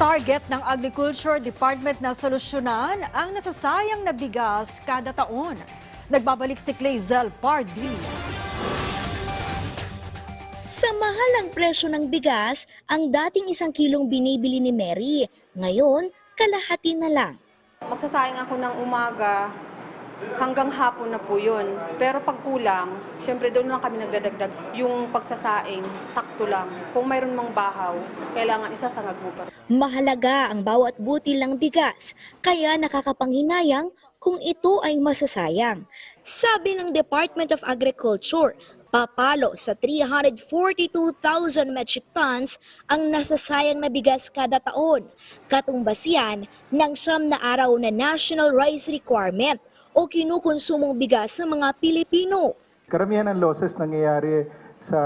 Target ng Agriculture Department na solusyonan ang nasasayang na bigas kada taon. Nagbabalik si Clazel Pardilla. Sa mahal ang presyo ng bigas, ang dating isang kilong binibili ni Mary, ngayon kalahati na lang. Magsasayang ako ng umaga hanggang hapon na po yun. Pero pag kulang, syempre doon lang kami nagdadagdag. Yung pagsasaing, sakto lang. Kung mayroon mang bahaw, kailangan isasangag mo pa. Mahalaga ang bawat butil ng bigas, kaya nakakapanghinayang kung ito ay masasayang. Sabi ng Department of Agriculture, papalo sa 342,000 metric tons ang nasasayang na bigas kada taon. Katumbas yan ng siyam na araw na National Rice Requirement o kinukonsumong bigas sa mga Pilipino. Karamihan ng losses nangyayari sa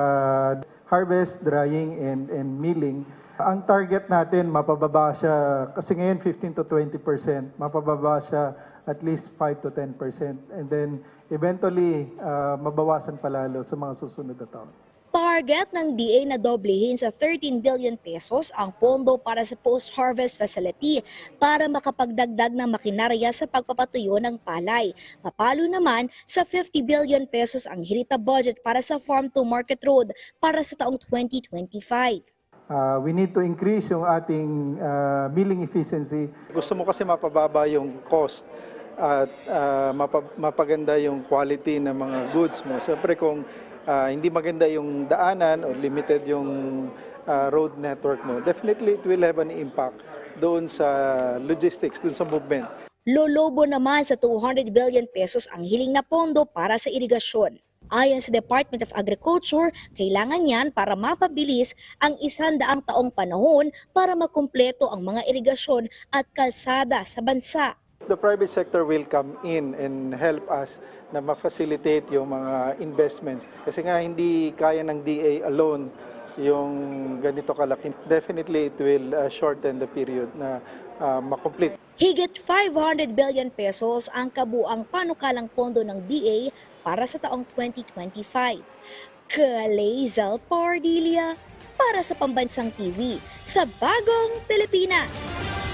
harvest, drying, and, and milling. Ang target natin, mapababa siya, kasi ngayon 15 to 20 percent, mapababa siya at least 5 to 10 percent. And then eventually, ah, mabawasan palalo sa mga susunod na taon. Target ng DA na doblehin sa 13 billion pesos ang pondo para sa post-harvest facility para makapagdagdag ng makinarya sa pagpapatuyo ng palay. Papalo naman sa 50 billion pesos ang hirita budget para sa farm to market road para sa taong 2025. Ah, we need to increase yung ating ah, milling efficiency Gusto mo kasi mapababa yung cost at mapa- mapaganda yung quality ng mga goods mo. Siyempre kung ah, hindi maganda yung daanan o limited yung ah, road network mo, definitely it will have an impact doon sa logistics, doon sa movement. Lolobo naman sa 200 billion pesos ang hiling na pondo para sa irigasyon. Ayon sa Department of Agriculture, kailangan yan para mapabilis ang isandaang taong panahon para makumpleto ang mga irigasyon at kalsada sa bansa. The private sector will come in and help us na ma-facilitate yung mga investments. Kasi nga hindi kaya ng DA alone yung ganito kalaki. Definitely it will uh, shorten the period na uh, makomplete. Higit 500 billion pesos ang kabuang panukalang pondo ng DA para sa taong 2025. Kalezal Pardilia para sa Pambansang TV sa Bagong Pilipinas.